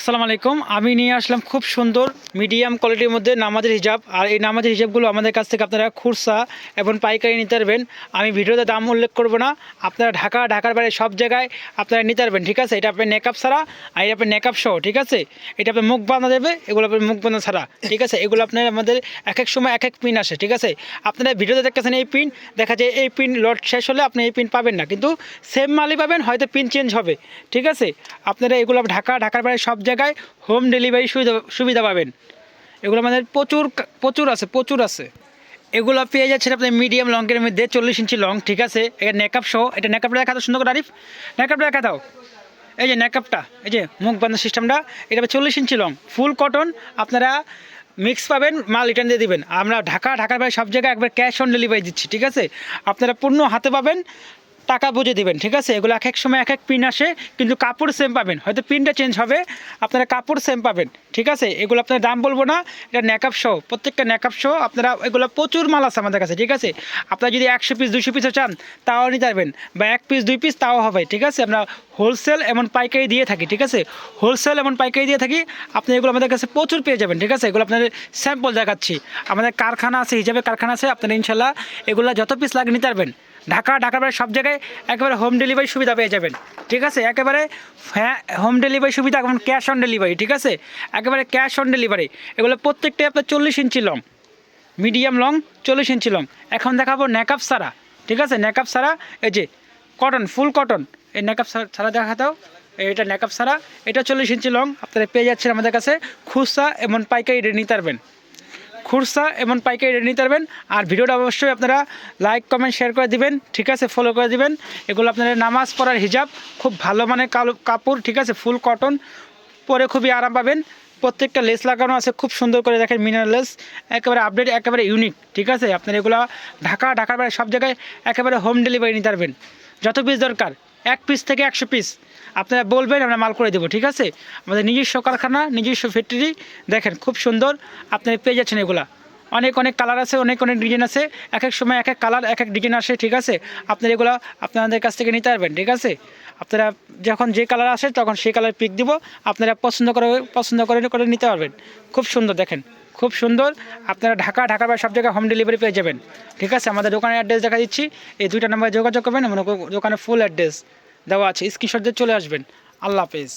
আসসালামু আলাইকুম। আমি নিয়ে আসলাম খুব সুন্দর মিডিয়াম কোয়ালিটির মধ্যে নামাজের হিজাব। আর এই নামাজের হিজাবগুলো আমাদের কাছ থেকে আপনারা খুরসা এবং পাইকারি নিতে পারবেন। আমি ভিডিওতে দাম উল্লেখ করব না। আপনারা ঢাকা, ঢাকার বাইরে সব জায়গায় আপনারা নিতে পারবেন, ঠিক আছে? এটা আপনার নেকআপ ছাড়া আর এটা আপনার নেকআপ সহ, ঠিক আছে? এটা আপনার মুখ বাঁধা দেবে এগুলো আপনার মুখ বাঁধা ছাড়া, ঠিক আছে? এগুলো আপনার আমাদের এক এক সময় এক এক পিন আসে, ঠিক আছে? আপনারা ভিডিওতে দেখতেছেন এই পিন দেখা যায় এই পিন লট শেষ হলে আপনি এই পিন পাবেন না। কিন্তু সেম মালই পাবেন, হয়তো পিন চেঞ্জ হবে, ঠিক আছে? আপনারা এগুলো ঢাকা, ঢাকার বাইরে সব জায়গায় হোম ডেলিভারি সুবিধা সুবিধা পাবেন। এগুলো আমাদের প্রচুর প্রচুর আছে প্রচুর আছে। এগুলো পেয়ে যাচ্ছেন আপনার মিডিয়াম লংয়ের মধ্যে চল্লিশ ইঞ্চি লং ঠিক আছে? এটা নেকআপ সহ, এটা নেকআপটা দেখা দাও সুন্দর করে, আরিফ। নেকআপটা দেখা দাও এই যে নেকআপটা এই যে মুখ বাঁধা সিস্টেমটা এটা চল্লিশ ইঞ্চি লং ফুল কটন আপনারা মিক্স পাবেন, মাল রিটার্ন দিয়ে দিবেন। আমরা ঢাকা, ঢাকার বাইরে সব জায়গায় একবার ক্যাশ অন ডেলিভারি দিচ্ছি, ঠিক আছে? আপনারা পূর্ণ হাতে পাবেন টাকা বুঝে দেবেন, ঠিক আছে? এগুলো এক এক সময় এক এক পিন আসে, কিন্তু কাপড় সেম পাবেন। হয়তো পিনটা চেঞ্জ হবে, আপনারা কাপড় সেম পাবেন, ঠিক আছে? এগুলো আপনার দাম বলব না, এটা নেকআপ শো প্রত্যেকটা নেকআপ শো আপনারা এগুলো প্রচুর মাল আছে আমাদের কাছে, ঠিক আছে? আপনারা যদি একশো পিস দুশো পিসও চান, তাও নিতে পারবেন, বা এক পিস দুই পিস তাও হবে, ঠিক আছে? আমরা হোলসেল এমন পাইকারি দিয়ে থাকি, ঠিক আছে? হোলসেল এমন পাইকারি দিয়ে থাকি, আপনি এগুলো আমাদের কাছে প্রচুর পেয়ে যাবেন, ঠিক আছে? এগুলো আপনাদের স্যাম্পল দেখাচ্ছি। আমাদের কারখানা আছে, হিসাবে কারখানা আছে, আপনারা ইনশাল্লাহ এগুলো যত পিস লাগে নিতে পারবেন। ঢাকা, ঢাকার বাইরে সব জায়গায় একেবারে হোম ডেলিভারি সুবিধা পেয়ে যাবেন। ঠিক আছে? একেবারে হ্যাঁ হোম ডেলিভারি সুবিধা, এখন ক্যাশ অন ডেলিভারি ঠিক আছে? একেবারে ক্যাশ অন ডেলিভারি এগুলো প্রত্যেকটাই আপনার চল্লিশ ইঞ্চি লং মিডিয়াম লং চল্লিশ ইঞ্চি লং এখন দেখাবো নেকআপ সারা ঠিক আছে? নেকআপ সারা এই যে কটন ফুল কটন এই নেকআপ সারা দেখা দাও। এটা নেকআপ সারা এটা চল্লিশ ইঞ্চি লং আপনারা পেয়ে যাচ্ছেন আমাদের কাছে খুচরা এমন পাইকারি নিতে পারবেন। খুরসা এবং পাইকারি রেট নিতে পারবেন। আর ভিডিওটা অবশ্যই আপনারা লাইক কমেন্ট শেয়ার করে দিবেন। ঠিক আছে ফলো করে দিবেন। এগুলো আপনারা নামাজ পড়ার হিজাব, খুব ভালো মানের কাপড়, ঠিক আছে ফুল কটন পরে খুবই আরাম পাবেন। প্রত্যেকটা লেস লাগানো আছে, খুব সুন্দর করে দেখেন মিনারেল লেস একেবারে আপডেট একেবারে ইউনিক ঠিক আছে? আপনারা এগুলো ঢাকা, ঢাকার বাইরে সব জায়গায় একেবারে হোম ডেলিভারি নিতে পারবেন। যত পিস দরকার। এক পিস থেকে একশো পিস আপনারা বলবেন, আমরা মাল করে দেবো, ঠিক আছে? আমাদের নিজস্ব কারখানা, নিজস্ব ফ্যাক্টরি দেখেন খুব সুন্দর। আপনারা পেয়ে যাচ্ছেন এগুলা। অনেক অনেক কালার আছে, অনেক অনেক ডিজাইন আছে। এক এক সময় এক এক কালার এক এক ডিজাইন আসে, ঠিক আছে? আপনারা এগুলো আপনাদের কাছ থেকে নিতে পারবেন, ঠিক আছে? আপনারা যখন যে কালার আসে, তখন সেই কালার পিক দিব। আপনারা পছন্দ করে পছন্দ করে করে নিতে পারবেন। খুব সুন্দর, দেখেন। খুব সুন্দর। আপনারা ঢাকা ঢাকার বাইরে সব জায়গায় হোম ডেলিভারি পেয়ে যাবেন। ঠিক আছে? আমাদের দোকানের অ্যাড্রেস দেখা দিচ্ছি। এই দুইটা নাম্বারে যোগাযোগ করবেন। এবং দোকানে ফুল অ্যাড্রেস দেওয়া আছে। স্ক্রিনশট দিয়ে চলে আসবেন। আল্লাহ হাফেজ।